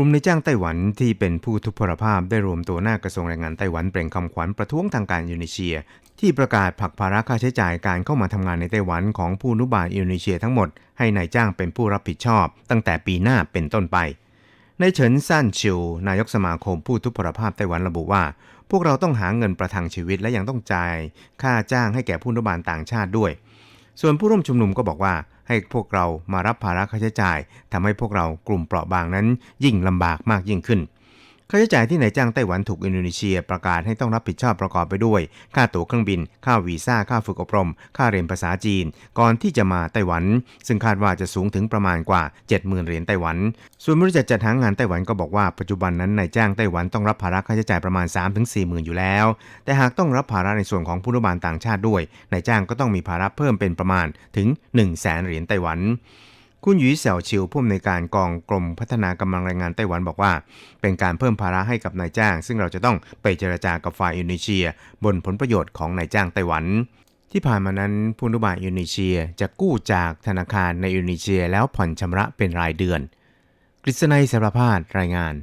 ลุ่มในายจ้างไต้หวันที่เป็นผู้ทุพพลภาพได้รวมตัวหน้ากระทรวงแรงงานไต้หวันเปล่งคำขวัญประท้วงทางการอินโดนีเซีย ที่ประกาศผลักภาระค่าใช้จ่ายการเข้ามาทำงานในไต้หวันของผู้นุบาลอินโดนีเซียทั้งหมดให้นายจ้างเป็นผู้รับผิดชอบ ตั้งแต่ปีหน้าเป็นต้นไปในเฉินซ่านชิวนายกสมาคมผู้ทุพพลภาพไต้หวันระบุว่า พวกเราต้องหาเงินประทังชีวิตและยังต้องจ่ายค่าจ้างให้แก่ผู้นุบาลต่างชาติด้วย ส่วนผู้ร่วมชุมนุมก็บอกว่า ให้พวกเรามารับภาระค่าใช้จ่ายทำให้พวกเรากลุ่มเปราะบางนั้นยิ่งลำบากมากยิ่งขึ้น ค่าใช้จ่ายที่นายจ้างไต้หวันถูกอินโดนีเซียประกาศให้ต้องรับผิดชอบประกอบไปด้วย ค่าตั๋วเครื่องบิน ค่าวีซ่า ค่าฝึกอบรม ค่าเรียนภาษาจีน ก่อนที่จะมาไต้หวัน ซึ่งคาดว่าจะสูงถึงประมาณกว่า 70,000 เหรียญไต้หวัน ส่วนบริษัทจัดหางานไต้หวันก็บอกว่าปัจจุบันนั้นนายจ้างไต้หวันต้องรับภาระค่าใช้จ่ายประมาณ 3-4หมื่นอยู่แล้ว แต่หากต้องรับภาระในส่วนของผู้รับานต่างชาติด้วยนายจ้างก็ต้องมีภาระเพิ่มเป็นประมาณถึง 1 0 0 0 0แสนเหรียญไต้หวัน คุณหยีเสี่ยวชิวผู้อำนวยการกองกรมพัฒนากำลังแรงงานไต้หวันบอกว่า เป็นการเพิ่มภาระให้กับนายจ้าง ซึ่งเราจะต้องไปเจรจากับฝ่ายอินโดนีเซีย บนผลประโยชน์ของนายจ้างไต้หวัน ที่ผ่านมานั้นผู้นุบาลอินโดนีเซียจะกู้จากธนาคารในอินโดนีเซียแล้วผ่อนชำระเป็นรายเดือน กฤษณัยสารพาดรายงาน